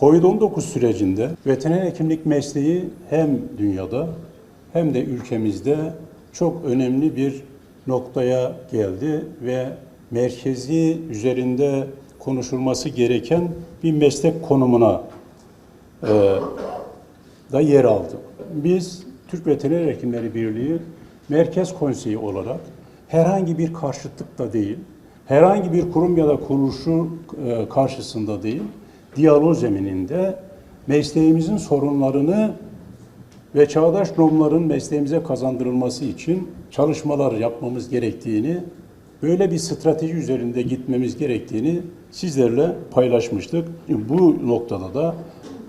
Covid-19 sürecinde veteriner hekimlik mesleği hem dünyada hem de ülkemizde çok önemli bir noktaya geldi ve merkezi üzerinde konuşulması gereken bir meslek konumuna e, da yer aldı. Biz Türk Veteriner Hekimleri Birliği Merkez Konseyi olarak herhangi bir karşıtlık da değil, herhangi bir kurum ya da kuruluşu e, karşısında değil, diyalog zemininde mesleğimizin sorunlarını ve çağdaş normların mesleğimize kazandırılması için çalışmalar yapmamız gerektiğini, böyle bir strateji üzerinde gitmemiz gerektiğini sizlerle paylaşmıştık. Bu noktada da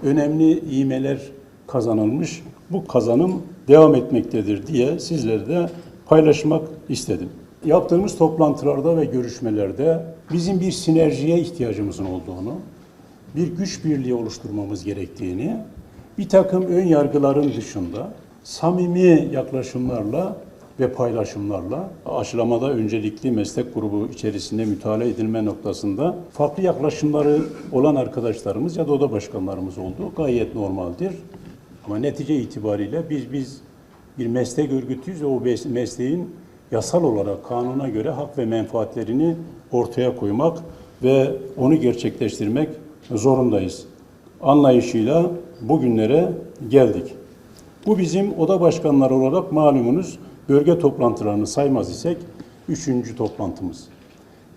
önemli iğmeler kazanılmış, bu kazanım devam etmektedir diye sizlerle de paylaşmak istedim. Yaptığımız toplantılarda ve görüşmelerde bizim bir sinerjiye ihtiyacımızın olduğunu, bir güç birliği oluşturmamız gerektiğini, bir takım ön yargıların dışında samimi yaklaşımlarla ve paylaşımlarla aşılamada öncelikli meslek grubu içerisinde mütalaa edilme noktasında farklı yaklaşımları olan arkadaşlarımız ya da oda başkanlarımız oldu. Gayet normaldir. Ama netice itibariyle biz biz bir meslek örgütüyüz ve o mes- mesleğin yasal olarak kanuna göre hak ve menfaatlerini ortaya koymak ve onu gerçekleştirmek zorundayız. Anlayışıyla bugünlere geldik. Bu bizim oda başkanları olarak malumunuz bölge toplantılarını saymaz isek üçüncü toplantımız.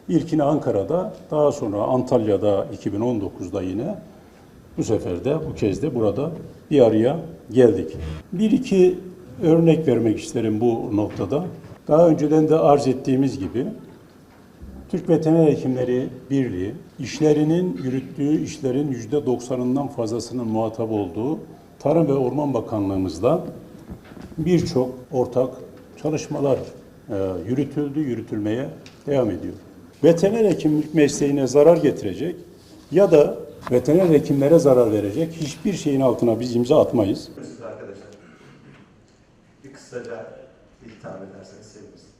İlkini Ankara'da, daha sonra Antalya'da 2019'da yine bu sefer de bu kez de burada bir araya geldik. Bir iki örnek vermek isterim bu noktada. Daha önceden de arz ettiğimiz gibi Türk Veteriner Hekimleri Birliği işlerinin yürüttüğü işlerin yüzde 90'ından fazlasının muhatap olduğu Tarım ve Orman Bakanlığımızla birçok ortak çalışmalar e, yürütüldü, yürütülmeye devam ediyor. Veteriner hekimlik mesleğine zarar getirecek ya da veteriner hekimlere zarar verecek hiçbir şeyin altına biz imza atmayız. Arkadaşlar bir kısaca hitap ederseniz seviniriz.